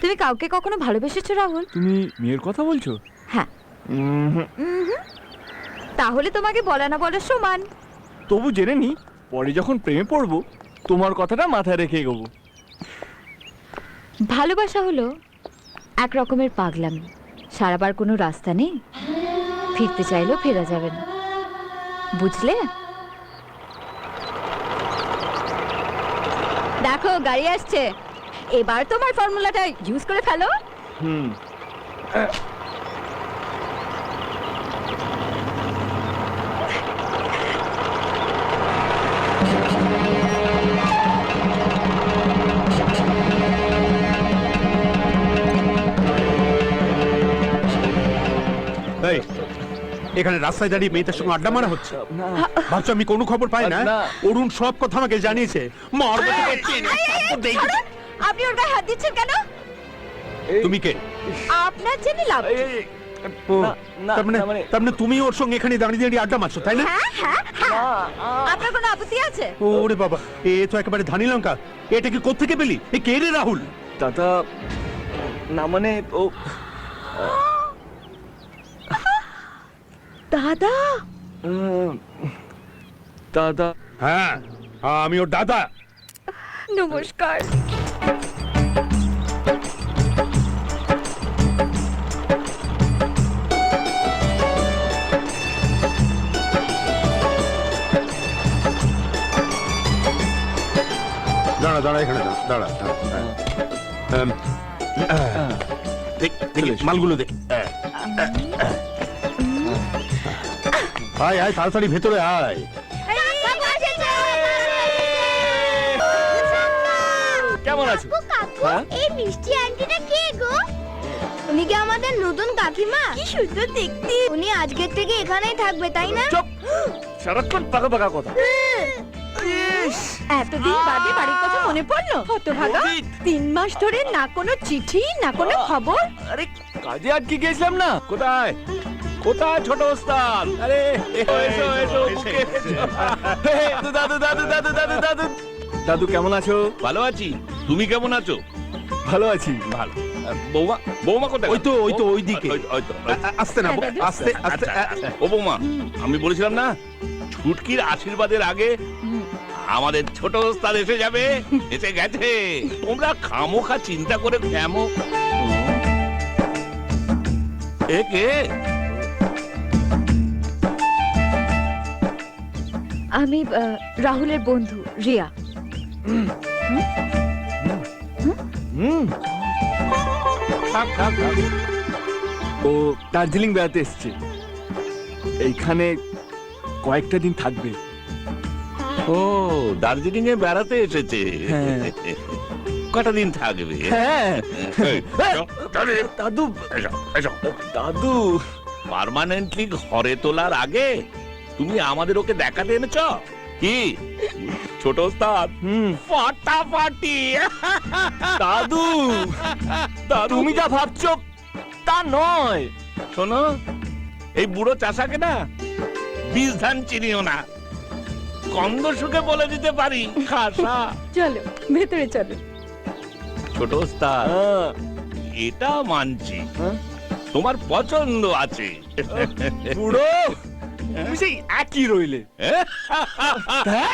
তুমি কাউকে কখনো ভালোবেসেছো রাহুল? তুমি মেয়ের কথা বলছো? হ্যাঁ। তাহলে তোমাকে বলা না বলার সমান। তবু জেনে নি পরে যখন প্রেমে পড়ব তোমার কথাটা মাথায় রেখে এগোবো। ভালোবাসা হলো এক রকমের পাগলামি। সারাবার কোনো রাস্তা নেই। ফিরতে চাইলেও ফেরা যাবে না। বুঝলে? দেখো গাড়ি আসছে। এবার তোমার ফর্মুলাটা ইউজ করে ফেলো। হুম। এই এখানে রাস্তায় দাঁড়িয়ে মেয়েদের সঙ্গে আড্ডা মারা হচ্ছে। না। ভাবছ আমি কোনো খবর পাই না। অরুণ সব কথা আমাকে জানিয়েছে। মারবো দেখি। আপনি ওর গায়ে হাত দিচ্ছেন কেন? তুমি কে? আপনার জেনে লাভ ও, না, তার মানে না, মানে- তার মানে তুমি ওর সঙ্গে এখানে দাঁড়িয়ে দাঁড়িয়ে আড্ডা মারছো তাই না? হ্যাঁ হ্যাঁ হ্যাঁ। আপনার কোনো আপত্তি আছে? ওরে বাবা এ তো একেবারে ধানি লঙ্কা। এটা কি কোত্থেকে পেলি? এ কে রে রাহুল? দাদা না মানে ও দাদা? উম, দাদা। হ্যাঁ হ্যাঁ, আমি ওর দাদা। নমস্কার। দাঁড়া দাঁড়া এখানে দাঁড়া দাঁড়া। মালগুলো দেখ। আয় আয় তাড়াতাড়ি ভেতরে আয়। কেমন আছো? হ্যাঁ? এই মিষ্টি আন্টিটা কে গো? উনি কি আমাদের নতুন কাকিমা? কি সুন্দর দেখতে। উনি আজকের থেকে এখানেই থাকবে তাই না? চুপ! সারাক্ষণ পাকা পাকা কথা। এতদিন বাদে বাড়ির কথা মনে পড়ল? হতভাগা। অজিত। তিন মাস ধরে না কোনো চিঠি না কোনো খবর? আরে কাজে আটকে গেছিলাম না? কোথায়? কোথায় ছোট ওস্তাদ? আরে এসো এসো এসো বুকে এসো। হে, দাদু দাদু দাদু দাদু দাদু। দাদু কেমন আছো? ভালো আছি? তুমি কেমন আছো? ভালো আছি ভালো। বৌমা বৌমা কোথায় ওই তো, ওই তো, ওই দিকে। ওই- তো, আস্তে না বো, দাদু। আস্তে আস্তে আচ্ছা, ও বৌমা আমি বলেছিলাম না ছুটকির আশীর্বাদের আগে আমাদের ছোট ওস্তাদ এসে যাবে এসে গেছে। তোমরা খামোখা চিন্তা করে কেমন এ কে? আমি রাহুলের বন্ধু রিয়া। হুম। থাক, থাক, থাক। ও দার্জিলিং বেড়াতে এসছে। এইখানে কয়েকটা দিন থাকবে। ও দার্জিলিং এ বেড়াতে এসেছে। হ্যাঁ। কটা দিন থাকবে? হ্যাঁ। এসো, চলে, দাদু। এসো, এসো। দাদু। পার্মানেন্টলি ঘরে তোলার আগে তুমি আমাদের ওকে দেখাতে এনেছ? কি? ছোট ওস্তাদ। হুম। ফাটাফাটি। দাদু। দাদু। তুমি যা ভাবছ তা নয়। শোনো এই বুড়ো চাষাকে না বীজ ধান চিনিও না। কন্দ সুখে বলে দিতে পারি খাসা। চলো ভেতরে চলো। ছোট ওস্তাদ হ্যাঁ, এটা মানছি। হ্যাঁ। তোমার পছন্দ আছে। বুড়ো তুমি সেই একই রইলে। হ্যাঁ?